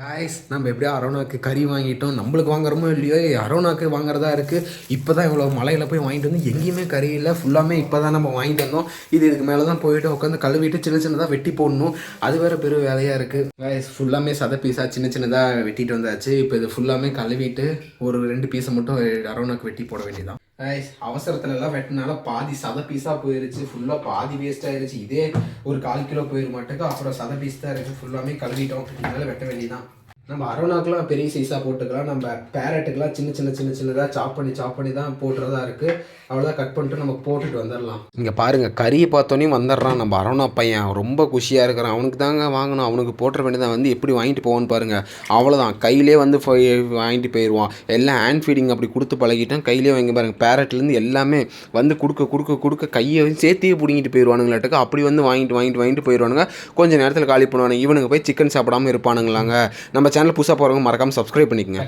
Guys நம்ம எப்படியோ அரோனாக்கு கறி வாங்கிட்டோம். நம்மளுக்கு வாங்குறோமோ இல்லையோ அரோனாக்கு வாங்குறதா இருக்குது இப்போ தான் இவ்வளோ மலையில் போய் வாங்கிட்டு வந்து எங்கேயுமே கறி இல்லை. ஃபுல்லாமே இப்போ தான் நம்ம வாங்கிட்டு வந்தோம். இது இதுக்கு மேலே தான் போயிட்டு உட்காந்து கழுவிட்டு சின்ன சின்னதாக வெட்டி போடணும். அது வேறு பெரிய வேலையாக இருக்குது காய்ஸ் ஃபுல்லாமே சத பீஸாக சின்ன சின்னதாக வெட்டிட்டு வந்தாச்சு. இப்போ இது ஃபுல்லாமே கழுவிட்டு ஒரு ரெண்டு பீஸை மட்டும் அரோனாக்கு வெட்டி போட வேண்டியதான் அவசரத்துலலாம் அவசரத்துல எல்லாம் வெட்டினால பாதி சத பீஸாக போயிருச்சு. ஃபுல்லாக பாதி வேஸ்ட் ஆயிருச்சு. இதே ஒரு கால் கிலோ போயிட மாட்டுக்கு அப்புறம் சத பீஸ் தான் இருக்குது ஃபுல்லாமே கழுவிட்டோம். இதனால வெட்ட வேண்டியதான் நம்ம அரோனாக்கெலாம் பெரிய சைஸாக போட்டுக்கலாம். நம்ம பேரட்டுக்கெலாம் சின்ன சின்ன சின்ன சின்னதாக சாப் பண்ணி சாப் பண்ணி தான் போட்டுறதா இருக்குது அவ்வளோதான் கட் பண்ணிட்டு நம்ம போட்டுட்டு வந்துடலாம். இங்கே பாருங்கள் கறியை பார்த்தோன்னே வந்துடுறான் நம்ம அரோனா பையன். ரொம்ப குஷியாக இருக்கிறான். அவனுக்கு தாங்க வாங்கணும். அவனுக்கு போட்டுற வேண்டியதான் வந்து எப்படி வாங்கிட்டு போவான்னு பாருங்கள் அவ்வளோதான் கையிலே வந்து வாங்கிட்டு போயிடுவான் எல்லாம் ஹேண்ட் ஃபீடிங் அப்படி கொடுத்து பழகிட்டான். கையிலே வாங்கி பாருங்கள் பேரட்லேருந்து எல்லாமே வந்து கொடுக்க கொடுக்க கொடுக்க கையை வந்து சேர்த்தியே பிடிங்கிட்டு போயிடுவானுங்களாட்டுக்கு அப்படி வந்து வாங்கிட்டு வாங்கிட்டு வாங்கிட்டு போயிடுவானுங்க கொஞ்சம் நேரத்தில் காலி பண்ணுவானுங்க. இவனுங்க போய் சிக்கன் சாப்பிடாம இருப்பானுங்களாங்க. நம்ம சேனல் புதுசாக போகிறவங்க மறக்காமல் சப்ஸ்கிரைப் பண்ணிக்கங்க.